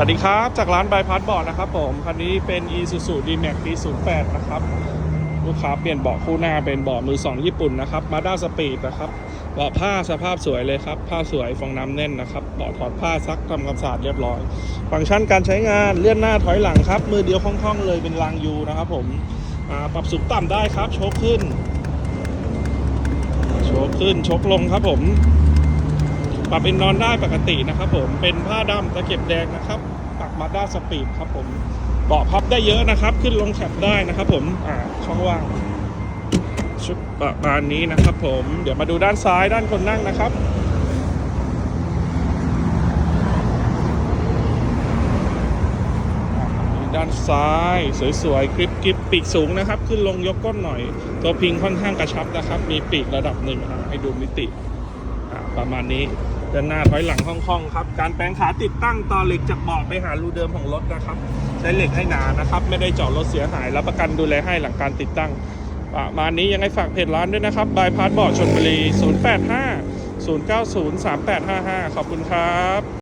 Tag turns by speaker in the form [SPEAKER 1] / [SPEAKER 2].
[SPEAKER 1] สวัสดีครับ จากร้านบายพาสบอร์ดนะครับผม คันนี้เป็น Isuzu D-Max D08 นะครับ ลูกค้าเปลี่ยนเบาะคู่หน้าเป็นเบาะมือ 2 ญี่ปุ่นนะครับมาด้าสปีดนะครับเบาะผ้าสภาพสวยเลยครับ ผ้าสวยฟองน้ำแน่นนะครับเบาะถอดผ้าซักทำความสะอาดเรียบร้อย ฟังก์ชันการใช้งานเลื่อนหน้าถอยหลังครับ มือเดียวคล่อง ๆ เลยเป็นรางยูนะครับผมปรับสูงต่ำได้ครับ โชคขึ้น โชคขึ้นชกลงครับผม ปรับเป็นนอนได้ปกตินะครับผมเป็นผ้าดำตะเก็บแดงนะครับปักมาด้าสปีดครับผมเบาะพับได้เยอะนะครับ ขึ้นลงแคปได้นะครับผมอ่าช่องว่างชุดประมาณนี้นะครับผมเดี๋ยวมาดูด้านซ้ายด้านคนนั่งนะครับด้านซ้ายสวยๆกริบกริบปีกสูงนะครับ ขึ้นลงยกก้นหน่อย ตัวพิงค่อนข้างกระชับนะครับ มีปีกระดับหนึ่งให้ดูมิติอ่าประมาณนี้ เดินหน้าถอยหลังคล่องๆครับ การแปลงขาติดตั้งต่อเหล็กจากเบาะไปหารูเดิมของรถนะครับ ใช้เหล็กให้หนานะครับ ไม่ได้เจาะรถเสียหายรับประกันดูแลให้หลังการติดตั้ง ประมาณนี้ยังไงฝากเพจร้านด้วยนะครับบายพาสเบาะชนบุรี 085 090 3855 ขอบคุณครับ